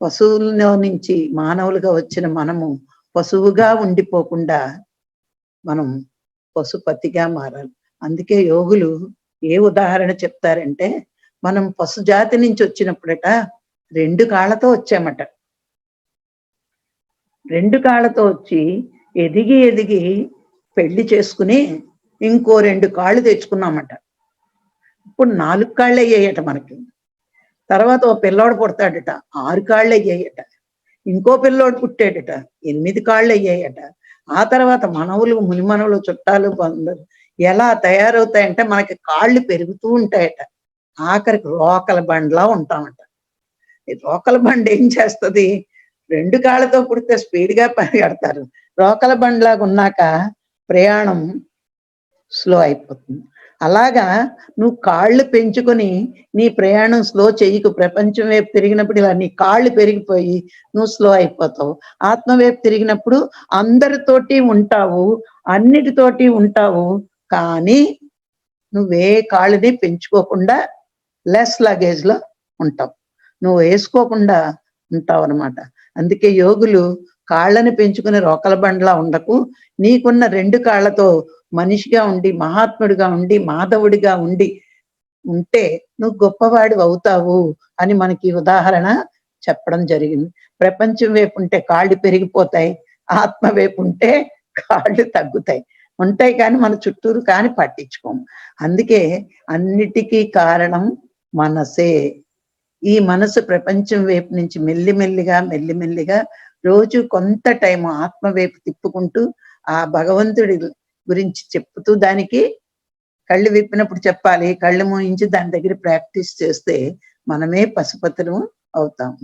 పశువుల్లో నుంచి మానవులుగా వచ్చిన మనము పశువుగా ఉండిపోకుండా మనం పశుపతిగా మారాలి. అందుకే యోగులు ఏ ఉదాహరణ చెప్తారంటే మనం పశు జాతి నుంచి వచ్చినప్పుడట రెండు కాళ్ళతో వచ్చామట. రెండు కాళ్ళతో వచ్చి ఎదిగి ఎదిగి పెళ్ళి చేసుకుని ఇంకో రెండు కాళ్ళు తెచ్చుకున్నామట. ఇప్పుడు నాలుగు కాళ్ళు అయ్యాయట మనకి. తర్వాత ఓ పిల్లోడు పుడతాడట ఆరు కాళ్ళు అయ్యాయట ఇంకో పిల్లోడు పుట్టాడట ఎనిమిది కాళ్ళు అయ్యాయట ఆ తర్వాత మనవులు మునిమనవులు చుట్టాలు బంధువులు ఎలా తయారవుతాయంటే మనకి కాళ్ళు పెరుగుతూ ఉంటాయట. ఆఖరికి రోకల బండ్లా ఉంటామట. ఈ రోకల బండి ఏం చేస్తది? రెండు కాళ్ళతో పుడితే స్పీడ్గా పరిగెడతారు రోకల బండ్లాగా ఉన్నాక ప్రయాణం స్లో అయిపోతుంది. అలాగా నువ్వు కాళ్ళు పెంచుకొని నీ ప్రయాణం స్లో చేయకు. ప్రపంచం వైపు తిరిగినప్పుడు ఇలా నీ కాళ్ళు పెరిగిపోయి నువ్వు స్లో అయిపోతావు. ఆత్మ వైపు తిరిగినప్పుడు అందరితోటి ఉంటావు అన్నిటితోటి ఉంటావు. కానీ నువ్వే కాళ్ళని పెంచుకోకుండా లెస్ లగేజ్లో ఉంటావు. నువ్వు వేసుకోకుండా ఉంటావు అనమాట అందుకే యోగులు కాళ్ళని పెంచుకుని రోకల బండ్లా ఉండకు. నీకున్న రెండు కాళ్ళతో మనిషిగా ఉండి మహాత్ముడిగా ఉండి మాధవుడిగా ఉండి ఉంటే నువ్వు గొప్పవాడు అవుతావు అని మనకి ఉదాహరణ చెప్పడం జరిగింది. ప్రపంచం వైపు ఉంటే కాళ్ళు పెరిగిపోతాయి ఆత్మ వైపు ఉంటే కాళ్ళు తగ్గుతాయి. ఉంటాయి కానీ మన చుట్టూరు కానీ పట్టించుకోము. అందుకే అన్నిటికీ కారణం మనసే. ఈ మనసు ప్రపంచం వైపు నుంచి మెల్లిమెల్లిగా మెల్లిమెల్లిగా రోజు కొంత టైం ఆత్మ వైపు తిప్పుకుంటూ ఆ భగవంతుడి గురించి చెప్తూ దానికి కళ్ళు విప్పినప్పుడు చెప్పాలి. కళ్ళు మూయించి దాని దగ్గర ప్రాక్టీస్ చేస్తే మనమే పశుపతులు అవుతాము.